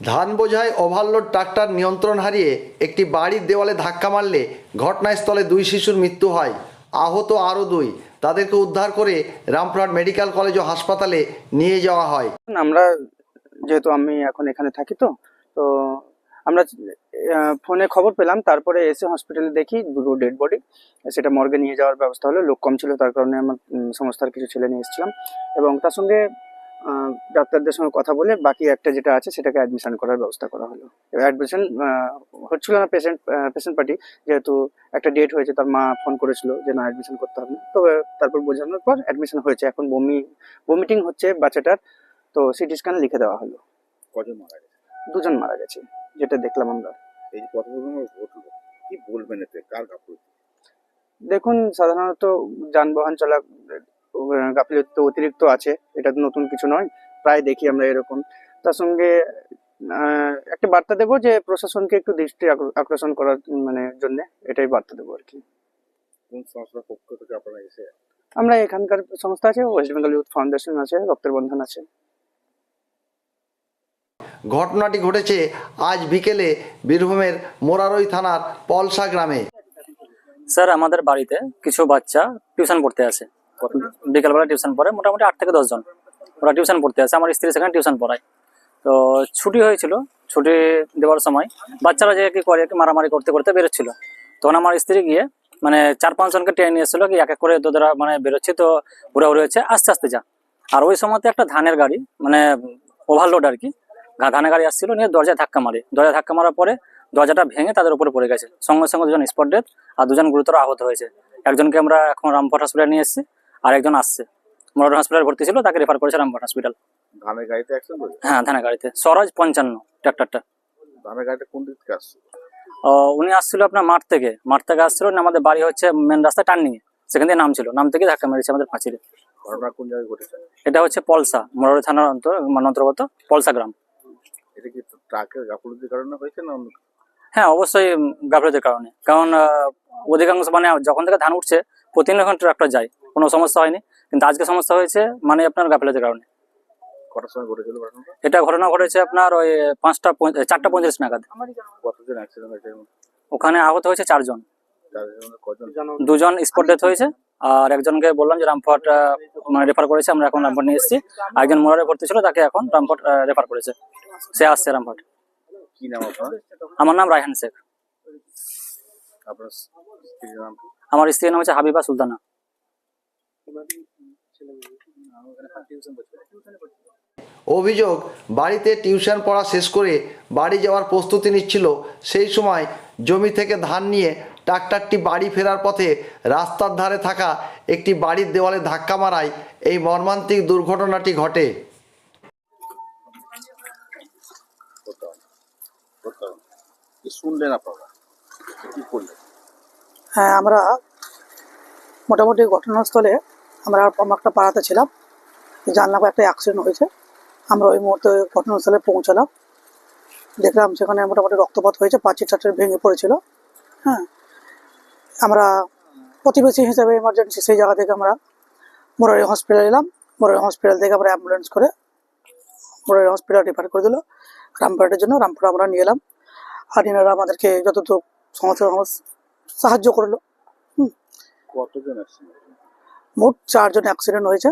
ধান বোঝায় overload tractor নিয়ন্ত্রণ হারিয়ে একটি বাড়ির দেওয়ালে ধাক্কা মারলে ঘটনাস্থলে দুই শিশুর মৃত্যু হয়। আহত আরও দুই। তাদেরকে উদ্ধার করে রামপুরহাট মেডিকেল কলেজ ও হাসপাতালে নিয়ে যাওয়া হয়। আমরা যেহেতু আমি এখন এখানে থাকি তো তো আমরা ফোনে খবর পেলাম, তারপরে এসে হসপিটালে দেখি দুটো ডেড বডি সেটা মর্গে নিয়ে যাওয়ার ব্যবস্থা হলো, লোক কম ছিল, তার কারণে আমার সংস্থার কিছু ছেলে নিয়ে এসেছিলাম। এবং তার সঙ্গে ডাক্তারদের সঙ্গে কথা বলে বাকি একটা যেটা আছে সেটাকে অ্যাডমিশন করার ব্যবস্থা করা হলো। এবার অ্যাডমিশন হচ্ছিল না পেশেন্ট পেশেন্ট পার্টি যেহেতু একটা ডেট হয়েছে তার মা ফোন করেছিল যে না অ্যাডমিশন করতে হবে না। তো তারপর বোঝানোর পর অ্যাডমিশন হয়েছে। এখন বমি ভমিটিং হচ্ছে বাচ্চাটার। তো সিটি স্ক্যান লিখে দেওয়া হলো। কজন মারা গেছে? দুজন মারা গেছে যেটা দেখলাম আমরা। এই যে ঘটলো? কি বলবেন এতে? কার গাফলতি দেখুন সাধারণত যানবাহন চলা গাফিলতি তো অতিরিক্ত আছে এটা তো নতুন কিছু নয় প্রায় দেখি আমরা এরকম। তার সঙ্গে একটা বার্তা দেবো যে প্রশাসনকে একটু দৃষ্টি আকর- আকর্ষণ করার মানে জন্য এটাই বার্তা দেবো আর কি। কোন সংস্থার পক্ষ থেকে আপনারা এসে? আমরা এখানকার সংস্থা আছে ওয়েস্ট বেঙ্গল ইউথ ফাউন্ডেশন আছে রক্তের বন্ধন আছে। ঘটনাটি ঘটেছে আজ বিকেলে বীরভূমের মোরারই থানার পলসা গ্রামে। স্যার আমাদের বাড়িতে কিছু বাচ্চা টিউশন পড়তে আসে। বিকেলবেলা টিউশন পড়ে, মোটামুটি আট থেকে দশজন। ওরা টিউশন পড়তে আসে, আমার স্ত্রী সেখানে টিউশন পড়ায়। তো ছুটি হয়েছিল, ছুটি দেওয়ার সময় বাচ্চারা যে কি করে মারামারি করতে করতে বেরোচ্ছিল। তখন আমার স্ত্রী গিয়ে মানে চার পাঁচজনকে টেনে নিয়ে এসেছিল কি এক এক করে তোদেরা মানে বেরোচ্ছে, তো ঘুরে হচ্ছে, আস্তে আস্তে যা। আর ওই সময়তে একটা ধানের গাড়ি মানে ওভারলোড আর কি ধানের গাড়ি আসছিল, নিয়ে দরজায় ধাক্কা মারে। দরজায় ধাক্কা মারার পরে দরজাটা ভেঙে তাদের উপরে পড়ে গেছে। সঙ্গে সঙ্গে দুজন স্পট ডেথ আর দুজন গুরুতর আহত হয়েছে। একজনকে আমরা এখন রামপুর হসপিটালে নিয়ে এসেছি। আর একজন আসছে মোরার হসপিটালে ভর্তি ছিল তাকে রেফার করেছে রামপুর হসপিটাল ধানের গাড়িতে অ্যাক্সিডেন্ট হয়েছে? হ্যাঁ ধানের গাড়িতে। স্বরাজ পঞ্চান্ন ট্রাক্টরটা ধানের কোন দিক থেকে উনি আসছিল আপনার মাঠ থেকে। মাঠ থেকে আসছিল আমাদের বাড়ি হচ্ছে মেন রাস্তা টার্নিং সেখান থেকে নাম ছিল নাম থেকে ধাক্কা মেরেছে আমাদের ফাঁচিরে ঘটনা কোন জায়গায় ঘটেছে? এটা হচ্ছে পলসা মোরারি থানার অন্তর মানে অন্তর্গত পলসা গ্রাম। এটা কি ট্রাকের গাফলতির কারণে হয়েছে না অন্য হ্যাঁ অবশ্যই গাফলতির কারণে। কারণ অধিকাংশ মানে যখন থেকে ধান উঠছে প্রতিদিন এখন ট্রাক্টর যায়। কোনো সমস্যা হয়নি। কিন্তু আজকে সমস্যা হয়েছে মানে আপনার গাফিলতির কারণে। এটা ঘটনা ঘটেছে আপনার ওই পাঁচটা চারটা পঁয়ত্রিশ নাগাদ? ওখানে আহত হয়েছে চারজন। দুজন স্পট ডেথ হয়েছে আর একজনকে বললাম যে রামপুরহাট মানে রেফার করেছে আমরা এখন রামপুরহাট নিয়ে এসেছি। একজন মোরারে ভর্তি ছিল তাকে এখন রামপুরহাট রেফার করেছে। সে আসছে রামপুরহাট আপনার? আমার নাম রায়হান শেখ? আমার স্ত্রীর নাম হচ্ছে হাবিবা সুলতানা। অভিযোগ, বাড়িতে টিউশন পড়া শেষ করে বাড়ি যাওয়ার প্রস্তুতি নিচ্ছিল। সেই সময় জমি থেকে ধান নিয়ে ট্রাক্টরটি বাড়ি ফেরার পথে রাস্তার ধারে থাকা একটি বাড়ির দেওয়ালে ধাক্কা মারায় এই মর্মান্তিক দুর্ঘটনাটি ঘটে। হ্যাঁ আমরা মোটামুটি ঘটনাস্থলে আমরা একটা পাড়াতে ছিলাম। জানলাম একটা অ্যাক্সিডেন্ট হয়েছে। আমরা ওই মুহূর্তে ঘটনাস্থলে পৌঁছালাম। দেখলাম সেখানে মোটামুটি রক্তপাত হয়েছে পাঁচির টাটের ভেঙে পড়েছিল। হ্যাঁ। আমরা প্রতিবেশী হিসেবে এমার্জেন্সি সেই জায়গা থেকে আমরা মোরারি হসপিটাল এলাম। মোরারি হসপিটাল থেকে আমরা অ্যাম্বুলেন্স করে মোরারি হসপিটাল রেফার করে দিল। রামপুরহাটের জন্য রামপুর আমরা নিয়ে এলাম। আর এনারা আমাদেরকে যতটুকু সমস্ত সাহায্য করল। হুম। কতজন মোট চারজন অ্যাক্সিডেন্ট হয়েছে।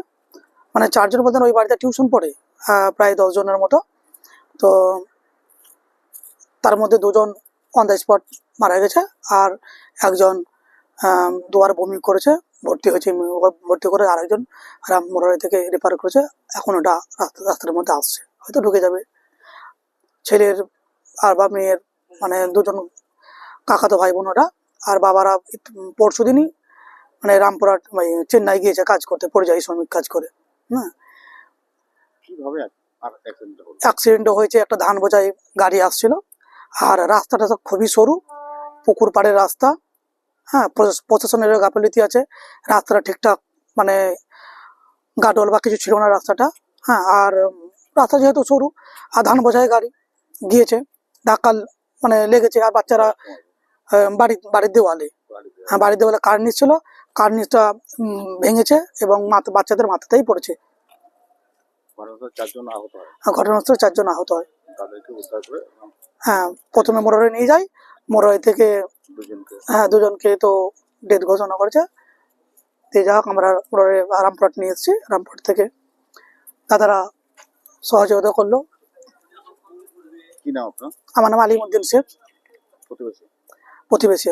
মানে চারজন বলতে ওই বাড়িতে টিউশন পড়ে প্রায় দশজনের মতো। তো তার মধ্যে দুজন অন দ্য স্পট মারা গেছে আর একজন দুয়ার বমি করেছে, ভর্তি হয়েছে, ভর্তি করে আরেকজন রাম মোরারি থেকে রেফার করেছে। এখন ওটা রাস্তা, রাস্তার মধ্যে আসছে। হয়তো ঢুকে যাবে। ছেলের আর বা মেয়ের মানে দুজন কাকাতো ভাই বোন ওরা আর বাবারা পরশু দিনই মানে রামপুরহাট চেন্নাই গিয়েছে কাজ করতে পরিযায়ী শ্রমিক কাজ করে হ্যাঁ। কীভাবে অ্যাক্সিডেন্ট হয়েছে একটা ধান বোঝাই গাড়ি আসছিল আর রাস্তাটা তো খুবই সরু পুকুর পাড়ের রাস্তা হ্যাঁ প্রশাস- প্রশাসনের গাফিলতি আছে রাস্তাটা ঠিকঠাক মানে গাডোল বা কিছু ছিল না রাস্তাটা হ্যাঁ আর রাস্তা যেহেতু সরু আর ধান বোঝাই গাড়ি গিয়েছে ধাক্কা মানে লেগেছে আর বাচ্চারা বাড়ি বাড়ির দেওয়ালে হ্যাঁ বাড়িতে বলে কার্নিস ছিল কার্নিসটা ভেঙেছে এবং মাথা বাচ্চাদের মাথাতেই পড়েছে। হয়। ঘটনাস্থলে চারজন আহত হয়। করে হ্যাঁ প্রথমে মোটরে নিয়ে যাই মোটরে থেকে হ্যাঁ দুজনকে তো ডেথ ঘোষণা করেছে। তো যা হোক আমরা মোটরে রামপুরহাট নিয়ে এসেছি। রামপুরহাট থেকে দাদারা সহযোগিতা করল। আমার নাম আলিমুদ্দিন শেখ। প্রতিবেশী। প্রতিবেশী।